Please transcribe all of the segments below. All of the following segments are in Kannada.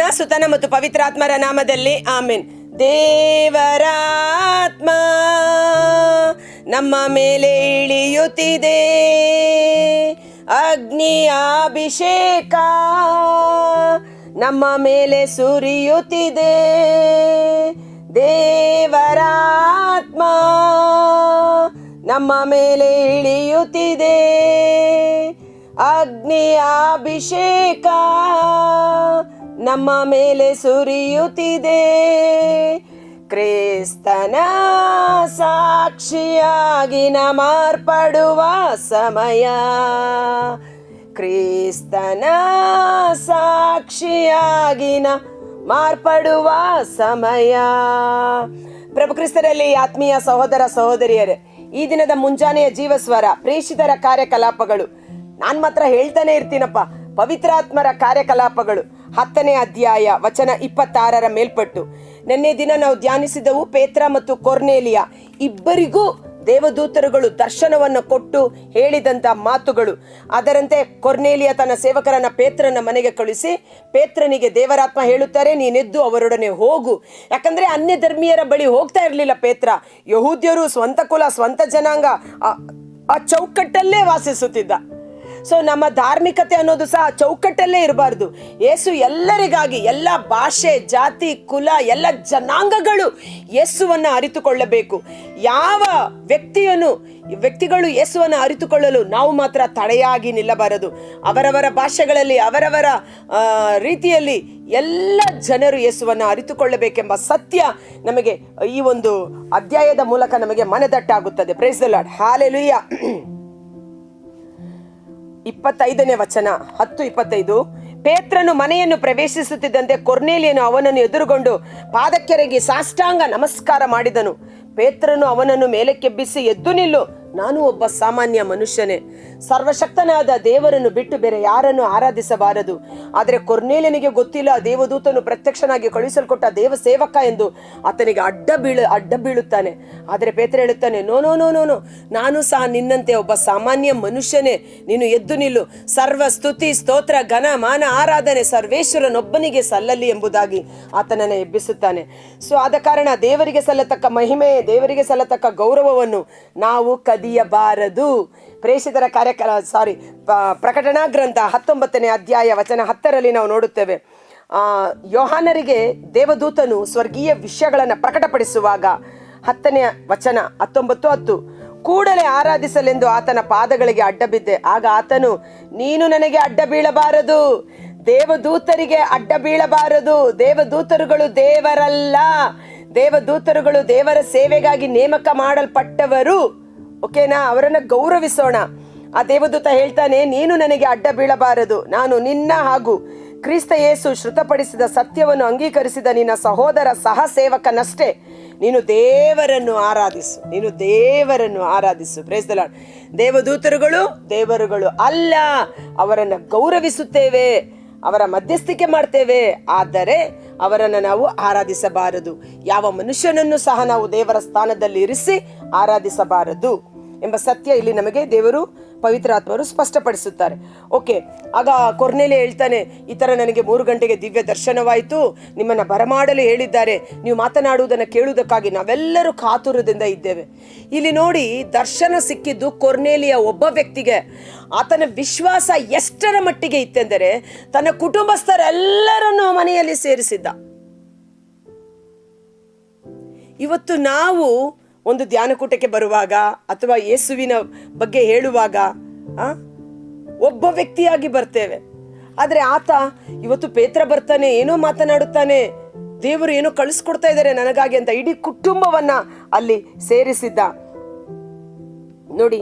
ಪಿತನ ಸುತನ ಮತ್ತು ಪವಿತ್ರಾತ್ಮರ ನಾಮದಲ್ಲಿ ಆಮೇನ್. ದೇವರಾತ್ಮ, ನಮ್ಮ ಮೇಲೆ ಇಳಿಯುತ್ತಿದೆ. ಅಗ್ನಿಯಾಭಿಷೇಕ ನಮ್ಮ ಮೇಲೆ ಸುರಿಯುತ್ತಿದೆ. ದೇವರಾತ್ಮ, ನಮ್ಮ ಮೇಲೆ ಇಳಿಯುತ್ತಿದೆ. ಅಗ್ನಿ ಅಭಿಷೇಕ ನಮ್ಮ ಮೇಲೆ ಸುರಿಯುತ್ತಿದೆ. ಕ್ರಿಸ್ತನ ಸಾಕ್ಷಿಯಾಗಿ ನಮಾರ್ಪಡುವ ಮಾರ್ಪಡುವ ಸಮಯ. ಕ್ರಿಸ್ತನ ಸಾಕ್ಷಿಯಾಗಿ ನ ಮಾರ್ಪಡುವ ಸಮಯ. ಪ್ರಭು ಕ್ರಿಸ್ತರಲ್ಲಿ ಆತ್ಮೀಯ ಸಹೋದರ ಸಹೋದರಿಯರೇ, ಈ ದಿನದ ಮುಂಜಾನೆಯ ಜೀವಸ್ವರ ಪ್ರೇಷಿತರ ಕಾರ್ಯಕಲಾಪಗಳು. ನಾನು ಮಾತ್ರ ಹೇಳ್ತಾನೆ ಇರ್ತೀನಪ್ಪ. ಪವಿತ್ರಾತ್ಮರ ಕಾರ್ಯಕಲಾಪಗಳು. ಹತ್ತನೇ ಅಧ್ಯಾಯ, ವಚನ ಇಪ್ಪತ್ತಾರರ ಮೇಲ್ಪಟ್ಟು. ನಿನ್ನೆ ದಿನ ನಾವು ಧ್ಯಾನಿಸಿದವು ಪೇತ್ರ ಮತ್ತು ಕೊರ್ನೇಲಿಯ. ಇಬ್ಬರಿಗೂ ದೇವದೂತರುಗಳು ದರ್ಶನವನ್ನು ಕೊಟ್ಟು ಹೇಳಿದಂತ ಮಾತುಗಳು. ಅದರಂತೆ ಕೊರ್ನೇಲಿಯ ತನ್ನ ಸೇವಕರನ್ನ ಪೇತ್ರನ ಮನೆಗೆ ಕಳುಹಿಸಿ, ಪೇತ್ರನಿಗೆ ದೇವರಾತ್ಮ ಹೇಳುತ್ತಾರೆ, ನೀನೆದ್ದು ಅವರೊಡನೆ ಹೋಗು. ಯಾಕಂದ್ರೆ ಅನ್ಯ ಧರ್ಮೀಯರ ಬಳಿ ಹೋಗ್ತಾ ಇರಲಿಲ್ಲ ಪೇತ್ರ. ಯಹೂದ್ಯರು ಸ್ವಂತ ಕುಲ, ಸ್ವಂತ ಜನಾಂಗ ಆ ಚೌಕಟ್ಟಲ್ಲೇ ವಾಸಿಸುತ್ತಿದ್ದ. ಸೊ ನಮ್ಮ ಧಾರ್ಮಿಕತೆ ಅನ್ನೋದು ಸಹ ಚೌಕಟ್ಟಲ್ಲೇ ಇರಬಾರ್ದು. ಯೇಸು ಎಲ್ಲರಿಗಾಗಿ, ಎಲ್ಲ ಭಾಷೆ, ಜಾತಿ, ಕುಲ, ಎಲ್ಲ ಜನಾಂಗಗಳು ಯೇಸುವನ್ನು ಅರಿತುಕೊಳ್ಳಬೇಕು. ಯಾವ ವ್ಯಕ್ತಿಯನ್ನು ವ್ಯಕ್ತಿಗಳು ಯೇಸುವನ್ನು ಅರಿತುಕೊಳ್ಳಲು ನಾವು ಮಾತ್ರ ತಡೆಯಾಗಿ ನಿಲ್ಲಬಾರದು. ಅವರವರ ಭಾಷೆಗಳಲ್ಲಿ, ಅವರವರ ರೀತಿಯಲ್ಲಿ ಎಲ್ಲ ಜನರು ಯೇಸುವನ್ನು ಅರಿತುಕೊಳ್ಳಬೇಕೆಂಬ ಸತ್ಯ ನಮಗೆ ಈ ಒಂದು ಅಧ್ಯಾಯದ ಮೂಲಕ ನಮಗೆ ಮನದಟ್ಟಾಗುತ್ತದೆ. ಪ್ರೇಸ್ ದ ಲಾರ್ಡ್ ಹಾಲೆಲುಯ್ಯ ಇಪ್ಪತ್ತೈದನೇ ವಚನ, ಹತ್ತು ಇಪ್ಪತ್ತೈದು. ಪೇತ್ರನು ಮನೆಯನ್ನು ಪ್ರವೇಶಿಸುತ್ತಿದ್ದಂತೆ ಕೊರ್ನೇಲಿಯನು ಅವನನ್ನು ಎದುರುಗೊಂಡು ಪಾದಕ್ಕೆರೆಗೆ ಸಾಷ್ಟಾಂಗ ನಮಸ್ಕಾರ ಮಾಡಿದನು. ಪೇತ್ರನು ಅವನನ್ನು ಮೇಲಕ್ಕೆಬ್ಬಿಸಿ ಎದ್ದು ನಿಲ್ಲು. ನಾನು ಒಬ್ಬ ಸಾಮಾನ್ಯ ಮನುಷ್ಯನೇ. ಸರ್ವಶಕ್ತನಾದ ದೇವರನ್ನು ಬಿಟ್ಟು ಬೇರೆ ಯಾರನ್ನು ಆರಾಧಿಸಬಾರದು. ಆದರೆ ಕೊರ್ನೇಲನಿಗೆ ಗೊತ್ತಿಲ್ಲ, ದೇವದೂತನು ಪ್ರತ್ಯಕ್ಷನಾಗಿ ಕಳುಹಿಸಲ್ಕೊಟ್ಟ ದೇವ ಸೇವಕ ಎಂದು ಆತನಿಗೆ ಅಡ್ಡ ಬೀಳು, ಅಡ್ಡ ಬೀಳುತ್ತಾನೆ. ಆದರೆ ಪೇತ್ರ ಹೇಳುತ್ತಾನೆ, ನೋ ನೋ ನೋ ನೋ ನಾನು ಸಹ ನಿನ್ನಂತೆ ಒಬ್ಬ ಸಾಮಾನ್ಯ ಮನುಷ್ಯನೇ. ನೀನು ಎದ್ದು ನಿಲ್ಲು. ಸರ್ವ ಸ್ತುತಿ, ಸ್ತೋತ್ರ, ಘನ, ಮಾನ, ಆರಾಧನೆ ಸರ್ವೇಶ್ವರನೊಬ್ಬನಿಗೆ ಸಲ್ಲಲಿ ಎಂಬುದಾಗಿ ಆತನನ್ನು ಎಬ್ಬಿಸುತ್ತಾನೆ. ಸೊ, ಆದ ಕಾರಣ ದೇವರಿಗೆ ಸಲ್ಲತಕ್ಕ ಮಹಿಮೆ, ದೇವರಿಗೆ ಸಲ್ಲತಕ್ಕ ಗೌರವವನ್ನು ನಾವು ಕದಿಯಬಾರದು ಪ್ರೇಷಿತರ ಕಾರ್ಯಕ್ರಮ ಸಾರಿ ಪ್ರಕಟಣಾ ಗ್ರಂಥ ಹತ್ತೊಂಬತ್ತನೇ ಅಧ್ಯಾಯ ವಚನ ಹತ್ತರಲ್ಲಿ ನಾವು ನೋಡುತ್ತೇವೆ. ಯೋಹಾನರಿಗೆ ದೇವದೂತನು ಸ್ವರ್ಗೀಯ ವಿಷಯಗಳನ್ನು ಪ್ರಕಟಪಡಿಸುವಾಗ ಹತ್ತನೆಯ ವಚನ ಹತ್ತೊಂಬತ್ತು ಹತ್ತು, ಕೂಡಲೇ ಆರಾಧಿಸಲೆಂದು ಆತನ ಪಾದಗಳಿಗೆ ಅಡ್ಡ ಬಿದ್ದೆ ಆಗ ಆತನು, ನೀನು ನನಗೆ ಅಡ್ಡ ಬೀಳಬಾರದು. ದೇವದೂತರಿಗೆ ಅಡ್ಡ ಬೀಳಬಾರದು. ದೇವದೂತರುಗಳು ದೇವರಲ್ಲ. ದೇವದೂತರುಗಳು ದೇವರ ಸೇವೆಗಾಗಿ ನೇಮಕ ಮಾಡಲ್ಪಟ್ಟವರು. ಓಕೆನಾ ಅವರನ್ನ ಗೌರವಿಸೋಣ. ಆ ದೇವದೂತ ಹೇಳ್ತಾನೆ, ನೀನು ನನಗೆ ಅಡ್ಡ ಬೀಳಬಾರದು. ನಾನು ನಿನ್ನ ಹಾಗೂ ಕ್ರಿಸ್ತ ಯೇಸು ಶ್ರುತಪಡಿಸಿದ ಸತ್ಯವನ್ನು ಅಂಗೀಕರಿಸಿದ ನಿನ್ನ ಸಹೋದರ ಸಹ ಸೇವಕನಷ್ಟೇ ನೀನು ದೇವರನ್ನು ಆರಾಧಿಸು. ನೀನು ದೇವರನ್ನು ಆರಾಧಿಸು. ಪ್ರೇಸ್ ದ ಲಾರ್ಡ್ ದೇವದೂತರುಗಳು ದೇವರುಗಳು ಅಲ್ಲ. ಅವರನ್ನು ಗೌರವಿಸುತ್ತೇವೆ. ಅವರ ಮಧ್ಯಸ್ಥಿಕೆ ಮಾಡ್ತೇವೆ. ಆದರೆ ಅವರನ್ನು ನಾವು ಆರಾಧಿಸಬಾರದು. ಯಾವ ಮನುಷ್ಯನನ್ನು ಸಹ ನಾವು ದೇವರ ಸ್ಥಾನದಲ್ಲಿ ಇರಿಸಿ ಆರಾಧಿಸಬಾರದು. ಎಂಬ ಸತ್ಯ ಇಲ್ಲಿ ನಮಗೆ ದೇವರು ಪವಿತ್ರಾತ್ಮರು ಸ್ಪಷ್ಟಪಡಿಸುತ್ತಾರೆ. ಓಕೆ ಆಗ ಕೊರ್ನೆಲೆ ಹೇಳ್ತಾನೆ, ಈ ಥರ ನನಗೆ ಮೂರು ಗಂಟೆಗೆ ದಿವ್ಯ ದರ್ಶನವಾಯಿತು. ನಿಮ್ಮನ್ನು ಬರಮಾಡಲು ಹೇಳಿದ್ದಾರೆ. ನೀವು ಮಾತನಾಡುವುದನ್ನು ಕೇಳುವುದಕ್ಕಾಗಿ ನಾವೆಲ್ಲರೂ ಕಾತುರದಿಂದ ಇದ್ದೇವೆ. ಇಲ್ಲಿ ನೋಡಿ, ದರ್ಶನ ಸಿಕ್ಕಿದ್ದು ಕೊರ್ನೇಲಿಯ ಒಬ್ಬ ವ್ಯಕ್ತಿಗೆ. ಆತನ ವಿಶ್ವಾಸ ಎಷ್ಟರ ಮಟ್ಟಿಗೆ ಇತ್ತೆಂದರೆ, ತನ್ನ ಕುಟುಂಬಸ್ಥರೆಲ್ಲರನ್ನು ಮನೆಯಲ್ಲಿ ಸೇರಿಸಿದ್ದ. ಇವತ್ತು ನಾವು ಒಂದು ಧ್ಯಾನಕೂಟಕ್ಕೆ ಬರುವಾಗ ಅಥವಾ ಯೇಸುವಿನ ಬಗ್ಗೆ ಹೇಳುವಾಗ ಒಬ್ಬ ವ್ಯಕ್ತಿಯಾಗಿ ಬರ್ತೇವೆ. ಆದರೆ ಆತ ಇವತ್ತು ಪೇತ್ರ ಬರ್ತಾನೆ, ಏನೋ ಮಾತನಾಡುತ್ತಾನೆ, ದೇವರು ಏನೋ ಕಳಿಸ್ಕೊಡ್ತಾ ಇದ್ದಾರೆ ನನಗಾಗಿ ಅಂತ ಇಡೀ ಕುಟುಂಬವನ್ನ ಅಲ್ಲಿ ಸೇರಿಸಿದ್ದ. ನೋಡಿ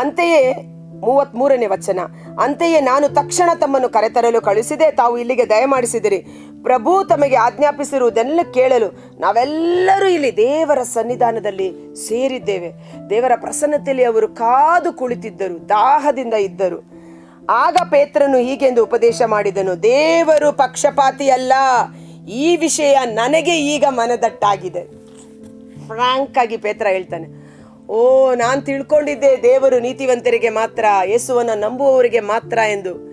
ಅಂತೆಯೇ ಮೂವತ್ತ್ ಮೂರನೇ ವಚನ. ಅಂತೆಯೇ ನಾನು ತಕ್ಷಣ ತಮ್ಮನ್ನು ಕರೆತರಲು ಕಳಿಸಿದೆ ತಾವು ಇಲ್ಲಿಗೆ ದಯಮಾಡಿಸಿದಿರಿ. ಪ್ರಭು ತಮಗೆ ಆಜ್ಞಾಪಿಸಿರುವುದೆಲ್ಲ ಕೇಳಲು ನಾವೆಲ್ಲರೂ ಇಲ್ಲಿ ದೇವರ ಸನ್ನಿಧಾನದಲ್ಲಿ ಸೇರಿದ್ದೇವೆ. ದೇವರ ಪ್ರಸನ್ನತೆಯಲ್ಲಿ ಅವರು ಕಾದು ಕುಳಿತಿದ್ದರು, ದಾಹದಿಂದ ಇದ್ದರು. ಆಗ ಪೇತ್ರನು ಹೀಗೆಂದು ಉಪದೇಶ ಮಾಡಿದನು, ದೇವರು ಪಕ್ಷಪಾತಿ ಅಲ್ಲ ಈ ವಿಷಯ ನನಗೆ ಈಗ ಮನದಟ್ಟಾಗಿದೆ. ಫ್ರಾಂಕ್ ಆಗಿ ಪೇತ್ರ ಹೇಳ್ತಾನೆ ಓ, ನಾನು ತಿಳ್ಕೊಂಡಿದ್ದೆ, ದೇವರು ನೀತಿವಂತರಿಗೆ ಮಾತ್ರ, ಯೇಸುವನ್ನು ನಂಬುವವರಿಗೆ ಮಾತ್ರ ಎಂದು.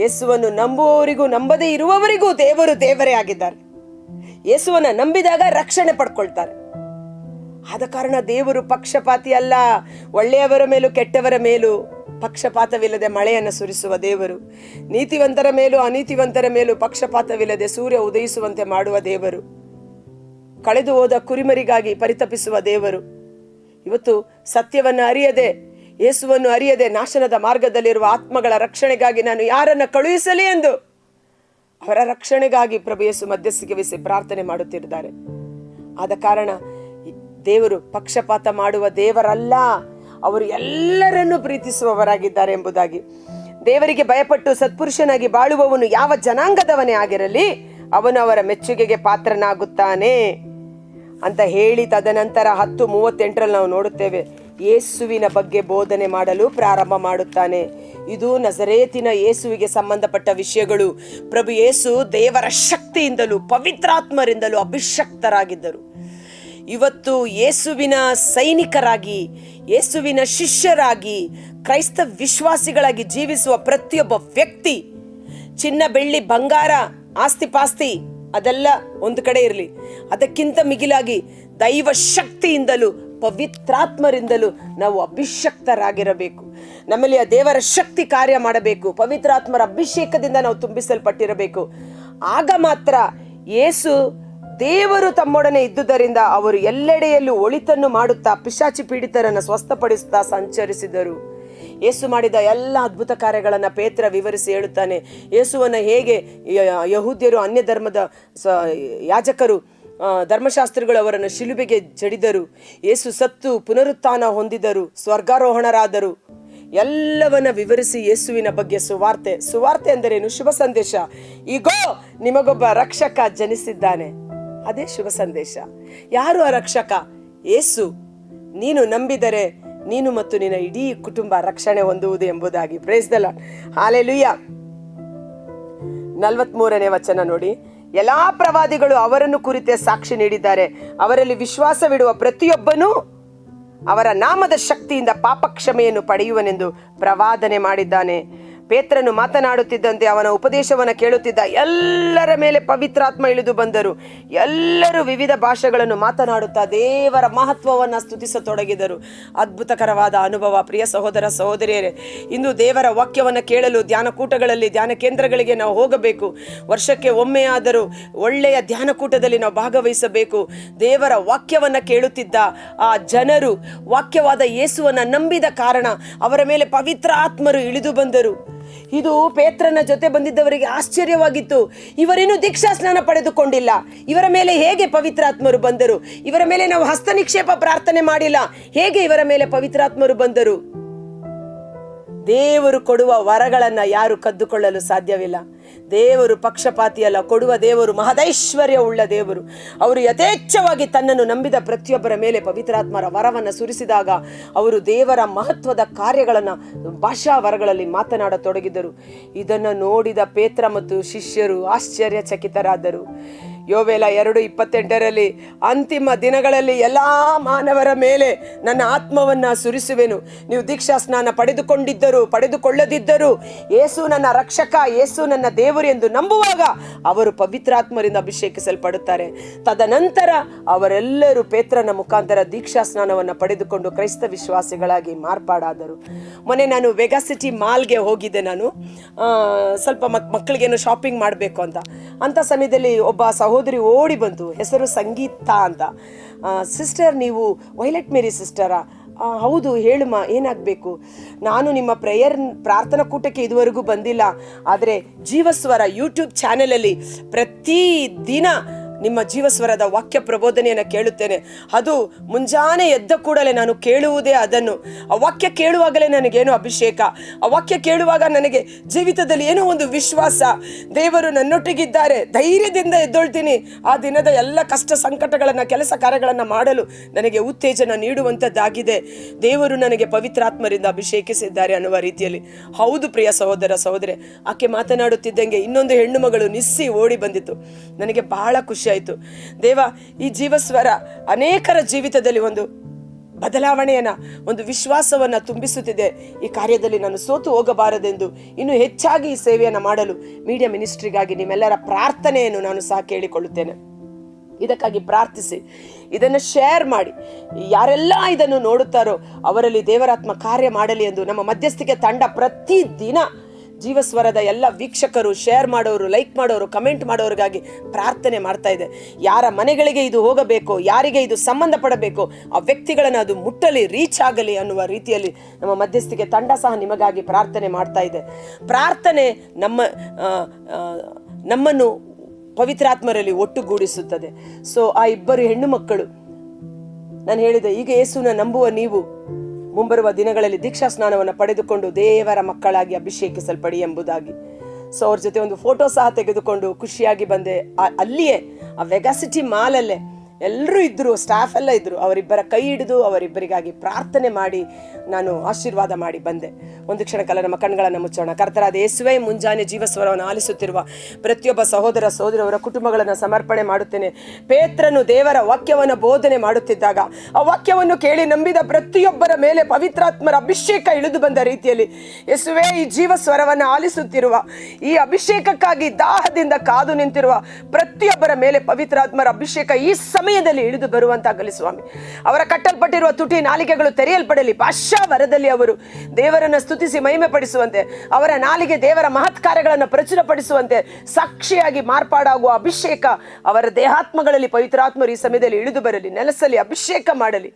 ಯೇಸುವನ್ನು ನಂಬುವವರಿಗೂ, ನಂಬದೇ ಇರುವವರಿಗೂ ದೇವರು ದೇವರೇ ಆಗಿದ್ದಾರೆ. ಯೇಸುವನ್ನ ನಂಬಿದಾಗ ರಕ್ಷಣೆ ಪಡ್ಕೊಳ್ತಾರೆ. ಆದ ಕಾರಣ ದೇವರು ಪಕ್ಷಪಾತಿ ಅಲ್ಲ. ಒಳ್ಳೆಯವರ ಮೇಲೂ ಕೆಟ್ಟವರ ಮೇಲೂ ಪಕ್ಷಪಾತವಿಲ್ಲದೆ ಮಳೆಯನ್ನು ಸುರಿಸುವ ದೇವರು. ನೀತಿವಂತರ ಮೇಲೂ ಅನೀತಿವಂತರ ಮೇಲೂ ಪಕ್ಷಪಾತವಿಲ್ಲದೆ ಸೂರ್ಯ ಉದಯಿಸುವಂತೆ ಮಾಡುವ ದೇವರು. ಕಳೆದು ಹೋದ ಕುರಿಮರಿಗಾಗಿ ಪರಿತಪಿಸುವ ದೇವರು. ಇವತ್ತು ಸತ್ಯವನ್ನು ಅರಿಯದೆ, ಯೇಸುವನ್ನು ಅರಿಯದೆ ನಾಶನದ ಮಾರ್ಗದಲ್ಲಿರುವ ಆತ್ಮಗಳ ರಕ್ಷಣೆಗಾಗಿ ನಾನು ಯಾರನ್ನ ಕಳುಹಿಸಲಿ ಎಂದು ಅವರ ರಕ್ಷಣೆಗಾಗಿ ಪ್ರಭು ಯೇಸು ಮಧ್ಯಸ್ಥಿಕೆ ವಹಿಸಿ ಪ್ರಾರ್ಥನೆ ಮಾಡುತ್ತಿದ್ದಾರೆ. ಆದ ಕಾರಣ ದೇವರು ಪಕ್ಷಪಾತ ಮಾಡುವ ದೇವರಲ್ಲ, ಅವರು ಎಲ್ಲರನ್ನೂ ಪ್ರೀತಿಸುವವರಾಗಿದ್ದಾರೆ ಎಂಬುದಾಗಿ. ದೇವರಿಗೆ ಭಯಪಟ್ಟು ಸತ್ಪುರುಷನಾಗಿ ಬಾಳುವವನು ಯಾವ ಜನಾಂಗದವನೇ ಆಗಿರಲಿ, ಅವನು ಅವರ ಮೆಚ್ಚುಗೆಗೆ ಪಾತ್ರನಾಗುತ್ತಾನೆ. ಅಂತ ಹೇಳಿ ತದನಂತರ ಹತ್ತು ಮೂವತ್ತೆಂಟರಲ್ಲಿ ನಾವು ನೋಡುತ್ತೇವೆ. ಯೇಸುವಿನ ಬಗ್ಗೆ ಬೋಧನೆ ಮಾಡಲು ಪ್ರಾರಂಭ ಮಾಡುತ್ತಾನೆ. ಇದು ನಜರೇತಿನ ಯೇಸುವಿಗೆ ಸಂಬಂಧಪಟ್ಟ ವಿಷಯಗಳು. ಪ್ರಭು ಯೇಸು ದೇವರ ಶಕ್ತಿಯಿಂದಲೂ ಪವಿತ್ರಾತ್ಮರಿಂದಲೂ ಅಭಿಷಕ್ತರಾಗಿದ್ದರು. ಇವತ್ತು ಯೇಸುವಿನ ಸೈನಿಕರಾಗಿ, ಯೇಸುವಿನ ಶಿಷ್ಯರಾಗಿ, ಕ್ರೈಸ್ತ ವಿಶ್ವಾಸಿಗಳಾಗಿ ಜೀವಿಸುವ ಪ್ರತಿಯೊಬ್ಬ ವ್ಯಕ್ತಿ, ಚಿನ್ನ ಬೆಳ್ಳಿ ಬಂಗಾರ ಆಸ್ತಿ ಪಾಸ್ತಿ ಅದೆಲ್ಲ ಒಂದು ಕಡೆ ಇರಲಿ. ಅದಕ್ಕಿಂತ ಮಿಗಿಲಾಗಿ ದೈವ ಶಕ್ತಿಯಿಂದಲೂ, ಪವಿತ್ರಾತ್ಮರಿಂದಲೂ ನಾವು ಅಭಿಷಕ್ತರಾಗಿರಬೇಕು. ನಮ್ಮಲ್ಲಿ ಆ ದೇವರ ಶಕ್ತಿ ಕಾರ್ಯ ಮಾಡಬೇಕು. ಪವಿತ್ರಾತ್ಮರ ಅಭಿಷೇಕದಿಂದ ನಾವು ತುಂಬಿಸಲ್ಪಟ್ಟಿರಬೇಕು. ಆಗ ಮಾತ್ರ ಯೇಸು ದೇವರು ತಮ್ಮೊಡನೆ ಇದ್ದುದರಿಂದ ಅವರು ಎಲ್ಲೆಡೆಯಲ್ಲೂ ಒಳಿತನ್ನು ಮಾಡುತ್ತಾ, ಪಿಶಾಚಿ ಪೀಡಿತರನ್ನು ಸ್ವಸ್ಥಪಡಿಸುತ್ತಾ ಸಂಚರಿಸಿದರು. ಯೇಸು ಮಾಡಿದ ಎಲ್ಲ ಅದ್ಭುತ ಕಾರ್ಯಗಳನ್ನು ಪೇತ್ರ ವಿವರಿಸಿ ಹೇಳುತ್ತಾನೆ. ಯೇಸುವನ್ನು ಹೇಗೆ ಯಹೂದ್ಯರು ಅನ್ಯ ಧರ್ಮದ ಸ- ಯಾಜಕರು ಧರ್ಮಶಾಸ್ತ್ರಿಗಳು ಅವರನ್ನು ಶಿಲುಬೆಗೆ ಜಡಿದರು. ಯೇಸು ಸತ್ತು ಪುನರುತ್ಥಾನ ಹೊಂದಿದರು, ಸ್ವರ್ಗಾರೋಹಣರಾದರು. ಎಲ್ಲವನ್ನ ವಿವರಿಸಿ ಯೇಸುವಿನ ಬಗ್ಗೆ ಸುವಾರ್ತೆ. ಸುವಾರ್ತೆ ಅಂದರೇನು ಶುಭ ಸಂದೇಶ. ಈಗೋ ನಿಮಗೊಬ್ಬ ರಕ್ಷಕ ಜನಿಸಿದ್ದಾನೆ. ಅದೇ ಶುಭ ಸಂದೇಶ. ಯಾರು ಆ ರಕ್ಷಕ? ಯೇಸು. ನೀನು ನಂಬಿದರೆ ನೀನು ಮತ್ತು ನಿನ್ನ ಇಡೀ ಕುಟುಂಬ ರಕ್ಷಣೆ ಹೊಂದುವುದು ಎಂಬುದಾಗಿ. ಪ್ರೇಸ್ದಲ್ಲ ಹಾಲೆಲುಯ್ಯ ನಲವತ್ಮೂರನೇ ವಚನ ನೋಡಿ. ಎಲ್ಲಾ ಪ್ರವಾದಿಗಳು ಅವರನ್ನು ಕುರಿತೇ ಸಾಕ್ಷಿ ನೀಡಿದ್ದಾರೆ. ಅವರಲ್ಲಿ ವಿಶ್ವಾಸವಿಡುವ ಪ್ರತಿಯೊಬ್ಬನೂ ಅವರ ನಾಮದ ಶಕ್ತಿಯಿಂದ ಪಾಪಕ್ಷಮೆಯನ್ನು ಪಡೆಯುವನೆಂದು ಪ್ರವಾದನೆ ಮಾಡಿದ್ದಾನೆ. ಪೇತ್ರನು ಮಾತನಾಡುತ್ತಿದ್ದಂತೆ ಅವನ ಉಪದೇಶವನ್ನು ಕೇಳುತ್ತಿದ್ದ ಎಲ್ಲರ ಮೇಲೆ ಪವಿತ್ರಾತ್ಮ ಇಳಿದು ಬಂದರು. ಎಲ್ಲರೂ ವಿವಿಧ ಭಾಷೆಗಳನ್ನು ಮಾತನಾಡುತ್ತಾ ದೇವರ ಮಹತ್ವವನ್ನು ಸ್ತುತಿಸತೊಡಗಿದರು. ಅದ್ಭುತಕರವಾದ ಅನುಭವ ಪ್ರಿಯ ಸಹೋದರ ಸಹೋದರಿಯರೇ, ಇಂದು ದೇವರ ವಾಕ್ಯವನ್ನು ಕೇಳಲು ಧ್ಯಾನಕೂಟಗಳಲ್ಲಿ, ಧ್ಯಾನ ಕೇಂದ್ರಗಳಿಗೆ ನಾವು ಹೋಗಬೇಕು. ವರ್ಷಕ್ಕೆ ಒಮ್ಮೆಯಾದರೂ ಒಳ್ಳೆಯ ಧ್ಯಾನಕೂಟದಲ್ಲಿ ನಾವು ಭಾಗವಹಿಸಬೇಕು. ದೇವರ ವಾಕ್ಯವನ್ನು ಕೇಳುತ್ತಿದ್ದ ಆ ಜನರು ವಾಕ್ಯವಾದ ಯೇಸುವನ್ನು ನಂಬಿದ ಕಾರಣ ಅವರ ಮೇಲೆ ಪವಿತ್ರ ಆತ್ಮರು ಇಳಿದು ಬಂದರು. ಇದು ಪೇತ್ರನ ಜೊತೆ ಬಂದಿದ್ದವರಿಗೆ ಆಶ್ಚರ್ಯವಾಗಿತ್ತು. ಇವರೇನು ದೀಕ್ಷಾ ಸ್ನಾನ ಪಡೆದುಕೊಂಡಿಲ್ಲ. ಇವರ ಮೇಲೆ ಹೇಗೆ ಪವಿತ್ರಾತ್ಮರು ಬಂದರು? ಇವರ ಮೇಲೆ ನಾವು ಹಸ್ತ ನಿಕ್ಷೇಪ ಪ್ರಾರ್ಥನೆ ಮಾಡಿಲ್ಲ. ಹೇಗೆ ಇವರ ಮೇಲೆ ಪವಿತ್ರಾತ್ಮರು ಬಂದರು? ದೇವರು ಕೊಡುವ ವರಗಳನ್ನ ಯಾರು ಕದ್ದುಕೊಳ್ಳಲು ಸಾಧ್ಯವಿಲ್ಲ. ದೇವರು ಪಕ್ಷಪಾತಿಯಲ್ಲ ಕೊಡುವ ದೇವರು ಮಹದೈಶ್ವರ್ಯ ಉಳ್ಳ ದೇವರು. ಅವರು ಯಥೇಚ್ಛವಾಗಿ ತನ್ನನ್ನು ನಂಬಿದ ಪ್ರತಿಯೊಬ್ಬರ ಮೇಲೆ ಪವಿತ್ರಾತ್ಮರ ವರವನ್ನು ಸುರಿಸಿದಾಗ ಅವರು ದೇವರ ಮಹತ್ವದ ಕಾರ್ಯಗಳನ್ನು, ಭಾಷಾ ವರಗಳಲ್ಲಿ ಮಾತನಾಡತೊಡಗಿದರು ಇದನ್ನು ನೋಡಿದ ಪೇತ್ರ ಮತ್ತು ಶಿಷ್ಯರು ಆಶ್ಚರ್ಯಚಕಿತರಾದರು. ಯೋವೇಲ ಎರಡು ಇಪ್ಪತ್ತೆಂಟರಲ್ಲಿ ಅಂತಿಮ ದಿನಗಳಲ್ಲಿ ಎಲ್ಲ ಮಾನವರ ಮೇಲೆ ನನ್ನ ಆತ್ಮವನ್ನು ಸುರಿಸುವೆನು. ನೀವು ದೀಕ್ಷಾ ಸ್ನಾನ ಪಡೆದುಕೊಂಡಿದ್ದರು, ಪಡೆದುಕೊಳ್ಳದಿದ್ದರು, ಏಸು ನನ್ನ ರಕ್ಷಕ, ಏಸು ನನ್ನ ದೇವರು ಎಂದು ನಂಬುವಾಗ ಅವರು ಪವಿತ್ರಾತ್ಮರಿಂದ ಅಭಿಷೇಕಿಸಲ್ಪಡುತ್ತಾರೆ. ತದನಂತರ ಅವರೆಲ್ಲರೂ ಪೇತ್ರನ ಮುಖಾಂತರ ದೀಕ್ಷಾ ಸ್ನಾನವನ್ನು ಪಡೆದುಕೊಂಡು ಕ್ರೈಸ್ತ ವಿಶ್ವಾಸಿಗಳಾಗಿ ಮಾರ್ಪಾಡಾದರು. ಮೊನ್ನೆ ನಾನು ವೆಗಾ ಸಿಟಿ ಮಾಲ್ಗೆ ಹೋಗಿದ್ದೆ ನಾನು. ಸ್ವಲ್ಪ ಮಕ್, ಮಕ್ಕಳಿಗೇನು ಶಾಪಿಂಗ್ ಮಾಡಬೇಕು ಅಂತ. ಅಂಥ ಸಮಯದಲ್ಲಿ ಒಬ್ಬ ಸಹೋದರಿ ಓಡಿ ಬಂತು ಹೆಸರು ಸಂಗೀತ ಅಂತ. ಸಿಸ್ಟರ್ ನೀವು ವೈಲೆಟ್ ಮೇರಿ ಸಿಸ್ಟರಾ ಹೌದು ಹೇಳುಮ ಏನಾಗಬೇಕು? ನಾನು ನಿಮ್ಮ ಪ್ರೇಯರ್ ಪ್ರಾರ್ಥನಾ ಕೂಟಕ್ಕೆ ಇದುವರೆಗೂ ಬಂದಿಲ್ಲ. ಆದರೆ ಜೀವಸ್ವರ ಯೂಟ್ಯೂಬ್ ಚಾನಲಲ್ಲಿ ಪ್ರತಿ ದಿನ ನಿಮ್ಮ ಜೀವಸ್ವರದ ವಾಕ್ಯ ಪ್ರಬೋಧನೆಯನ್ನು ಕೇಳುತ್ತೇನೆ. ಅದು ಮುಂಜಾನೆ ಎದ್ದ ಕೂಡಲೇ ನಾನು ಕೇಳುವುದೇ ಅದನ್ನು. ಆ ವಾಕ್ಯ ಕೇಳುವಾಗಲೇ ನನಗೇನು ಅಭಿಷೇಕ? ಆ ವಾಕ್ಯ ಕೇಳುವಾಗ ನನಗೆ ಜೀವಿತದಲ್ಲಿ ಏನೋ ಒಂದು ವಿಶ್ವಾಸ. ದೇವರು ನನ್ನೊಟ್ಟಿಗಿದ್ದಾರೆ, ಧೈರ್ಯದಿಂದ ಎದ್ದೊಳ್ತೀನಿ. ಆ ದಿನದ ಎಲ್ಲ ಕಷ್ಟ ಸಂಕಟಗಳನ್ನು, ಕೆಲಸ ಕಾರ್ಯಗಳನ್ನು ಮಾಡಲು ನನಗೆ ಉತ್ತೇಜನ ನೀಡುವಂಥದ್ದಾಗಿದೆ. ದೇವರು ನನಗೆ ಪವಿತ್ರಾತ್ಮರಿಂದ ಅಭಿಷೇಕಿಸಿದ್ದಾರೆ ಅನ್ನುವ ರೀತಿಯಲ್ಲಿ. ಹೌದು ಪ್ರಿಯ ಸಹೋದರ ಸಹೋದರಿ, ಆಕೆ ಮಾತನಾಡುತ್ತಿದ್ದಂಗೆ ಇನ್ನೊಂದು ಹೆಣ್ಣು ಮಗಳು ನಿಸ್ಸಿ ಓಡಿ ಬಂದಿತ್ತು. ನನಗೆ ಬಹಳ ಖುಷಿ ಆಯಿತು ದೇವ, ಈ ಜೀವಸ್ವರ ಅನೇಕರ ಜೀವಿತದಲ್ಲಿ ಒಂದು ಬದಲಾವಣೆಯನ್ನ, ಒಂದು ವಿಶ್ವಾಸವನ್ನ ತುಂಬಿಸುತ್ತಿದೆ. ಈ ಕಾರ್ಯದಲ್ಲಿ ನಾನು ಸೋತು ಹೋಗಬಾರದೆಂದು ಇನ್ನು ಹೆಚ್ಚಾಗಿ ಈ ಸೇವೆಯನ್ನು ಮಾಡಲು ಮೀಡಿಯಾ ಮಿನಿಸ್ಟ್ರಿಗಾಗಿ ನಿಮ್ಮೆಲ್ಲರ ಪ್ರಾರ್ಥನೆಯನ್ನು ನಾನು ಸಹ ಕೇಳಿಕೊಳ್ಳುತ್ತೇನೆ. ಇದಕ್ಕಾಗಿ ಪ್ರಾರ್ಥಿಸಿ, ಇದನ್ನು ಶೇರ್ ಮಾಡಿ. ಯಾರೆಲ್ಲ ಇದನ್ನು ನೋಡುತ್ತಾರೋ ಅವರಲ್ಲಿ ದೇವರಾತ್ಮ ಕಾರ್ಯ ಮಾಡಲಿ ಎಂದು ನಮ್ಮ ಮಧ್ಯಸ್ಥಿಕೆ ತಂಡ ಪ್ರತಿದಿನ ಜೀವಸ್ವರದ ಎಲ್ಲ ವೀಕ್ಷಕರು ಶೇರ್ ಮಾಡೋರು ಲೈಕ್ ಮಾಡೋರು ಕಮೆಂಟ್ ಮಾಡೋರಿಗಾಗಿ ಪ್ರಾರ್ಥನೆ ಮಾಡ್ತಾ ಇದೆ. ಯಾರ ಮನೆಗಳಿಗೆ ಇದು ಹೋಗಬೇಕು, ಯಾರಿಗೆ ಇದು ಸಂಬಂಧಪಡಬೇಕು, ಆ ವ್ಯಕ್ತಿಗಳನ್ನು ಅದು ಮುಟ್ಟಲಿ ರೀಚ್ ಆಗಲಿ ಅನ್ನುವ ರೀತಿಯಲ್ಲಿ ನಮ್ಮ ಮಧ್ಯಸ್ಥಿಕೆ ತಂಡ ಸಹ ನಿಮಗಾಗಿ ಪ್ರಾರ್ಥನೆ ಮಾಡ್ತಾ ಇದೆ. ಪ್ರಾರ್ಥನೆ ನಮ್ಮ ನಮ್ಮನ್ನು ಪವಿತ್ರಾತ್ಮರಲ್ಲಿ ಒಟ್ಟುಗೂಡಿಸುತ್ತದೆ. ಸೊ ಆ ಇಬ್ಬರು ಹೆಣ್ಣು ಮಕ್ಕಳು ನಾನು ಹೇಳಿದೆ, ಈಗ ಯೇಸುನ ನಂಬುವ ನೀವು ಮುಂಬರುವ ದಿನಗಳಲ್ಲಿ ದೀಕ್ಷಾ ಸ್ನಾನವನ್ನು ಪಡೆದುಕೊಂಡು ದೇವರ ಮಕ್ಕಳಾಗಿ ಅಭಿಷೇಕಿಸಲ್ಪಡಿ ಎಂಬುದಾಗಿ. ಸೊ ಅವ್ರ ಜೊತೆ ಒಂದು ಫೋಟೋ ಸಹ ತೆಗೆದುಕೊಂಡು ಖುಷಿಯಾಗಿ ಬಂದೆ. ಅಲ್ಲಿಯೇ, ಆ ವೆಗಾಸಿಟಿ ಮಾಲಲ್ಲೇ ಎಲ್ಲರೂ ಇದ್ದರು ಸ್ಟಾಫ್ ಎಲ್ಲ ಇದ್ದರು ಅವರಿಬ್ಬರ ಕೈ ಹಿಡಿದು ಅವರಿಬ್ಬರಿಗಾಗಿ ಪ್ರಾರ್ಥನೆ ಮಾಡಿ ನಾನು ಆಶೀರ್ವಾದ ಮಾಡಿ ಬಂದೆ. ಒಂದು ಕ್ಷಣ ಕಾಲ ನಮ್ಮ ಕಣ್ಗಳನ್ನು ಮುಚ್ಚೋಣ. ಕರ್ತರಾದ ಯೇಸುವೆ, ಮುಂಜಾನೆ ಜೀವಸ್ವರವನ್ನು ಆಲಿಸುತ್ತಿರುವ ಪ್ರತಿಯೊಬ್ಬ ಸಹೋದರ ಸಹೋದರವರ ಕುಟುಂಬಗಳನ್ನು ಸಮರ್ಪಣೆ ಮಾಡುತ್ತೇನೆ. ಪೇತ್ರನು ದೇವರ ವಾಕ್ಯವನ್ನು ಬೋಧನೆ ಮಾಡುತ್ತಿದ್ದಾಗ, ಆ ವಾಕ್ಯವನ್ನು ಕೇಳಿ ನಂಬಿದ ಪ್ರತಿಯೊಬ್ಬರ ಮೇಲೆ ಪವಿತ್ರಾತ್ಮರ ಅಭಿಷೇಕ ಇಳಿದು ಬಂದ ರೀತಿಯಲ್ಲಿ ಯೇಸುವೆ, ಈ ಜೀವಸ್ವರವನ್ನು ಆಲಿಸುತ್ತಿರುವ, ಈ ಅಭಿಷೇಕಕ್ಕಾಗಿ ದಾಹದಿಂದ ಕಾದು ನಿಂತಿರುವ ಪ್ರತಿಯೊಬ್ಬರ ಮೇಲೆ ಪವಿತ್ರಾತ್ಮರ ಅಭಿಷೇಕ ಈ ಸಮಯದಲ್ಲಿ ಇಳಿದು ಬರುವಂತಾಗಲಿ ಸ್ವಾಮಿ. ಅವರ ಕಟ್ಟಲ್ಪಟ್ಟಿರುವ ತುಟಿ ನಾಲಿಗೆಗಳು ತೆರೆಯಲ್ಪಡಲಿ. ಭಾಷಾ ವರದಲ್ಲಿ ಅವರು ದೇವರನ್ನು ಸ್ತುತಿಸಿ ಮಹಿಮೆ ಪಡಿಸುವಂತೆ ಅವರ ನಾಲಿಗೆ ದೇವರ ಮಹತ್ಕಾರ್ಯಗಳನ್ನು ಪ್ರಚುರಪಡಿಸುವಂತೆ ಸಾಕ್ಷಿಯಾಗಿ ಮಾರ್ಪಾಡಾಗುವ ಅಭಿಷೇಕ ಅವರ ದೇಹಾತ್ಮಗಳಲ್ಲಿ ಪವಿತ್ರಾತ್ಮರು ಈ ಸಮಯದಲ್ಲಿ ಇಳಿದು ಬರಲಿ, ನೆಲಸಲಿ ಅಭಿಷೇಕ ಮಾಡಲಿ.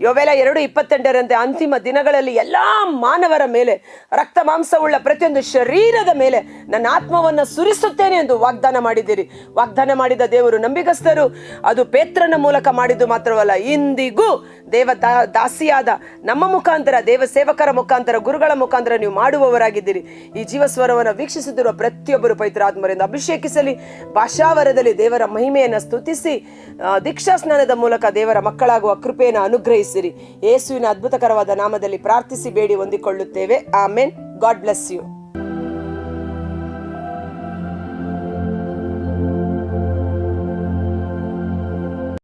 ಯೋವೆಲ ಎರಡು ಇಪ್ಪತ್ತೆಂಟರಂತೆ ಅಂತಿಮ ದಿನಗಳಲ್ಲಿ ಎಲ್ಲಾ ಮಾನವರ ಮೇಲೆ, ರಕ್ತ ಮಾಂಸವುಳ್ಳ ಪ್ರತಿಯೊಂದು ಶರೀರದ ಮೇಲೆ ನನ್ನ ಆತ್ಮವನ್ನು ಸುರಿಸುತ್ತೇನೆ ಎಂದು ವಾಗ್ದಾನ ಮಾಡಿದ್ದೀರಿ. ವಾಗ್ದಾನ ಮಾಡಿದ ದೇವರು ನಂಬಿಗಸ್ತರು. ಅದು ಪೇತ್ರನ ಮೂಲಕ ಮಾಡಿದ್ದು ಮಾತ್ರವಲ್ಲ, ಇಂದಿಗೂ ದೇವ ದಾಸಿಯಾದ ನಮ್ಮ ಮುಖಾಂತರ, ದೇವ ಸೇವಕರ ಮುಖಾಂತರ, ಗುರುಗಳ ಮುಖಾಂತರ ನೀವು ಮಾಡುವವರಾಗಿದ್ದೀರಿ. ಈ ಜೀವಸ್ವರವನ್ನು ವೀಕ್ಷಿಸುತ್ತಿರುವ ಪ್ರತಿಯೊಬ್ಬರು ಪವಿತ್ರಾತ್ಮರಿಂದ ಅಭಿಷೇಕಿಸಲಿ. ಭಾಷಾವರದಲ್ಲಿ ದೇವರ ಮಹಿಮೆಯನ್ನು ಸ್ತುತಿಸಿ ದೀಕ್ಷಾ ಸ್ನಾನದ ಮೂಲಕ ದೇವರ ಮಕ್ಕಳಾಗುವ ಕೃಪೆಯನ್ನು ಅನುಗ್ರಹಿಸಿರಿ. ಯೇಸುವಿನ ಅದ್ಭುತಕರವಾದ ನಾಮದಲ್ಲಿ ಪ್ರಾರ್ಥಿಸಿ, ಬೇಡಿ ಹೊಂದಿಕೊಳ್ಳುತ್ತೇವೆ. ಆಮೇನ್. God bless you.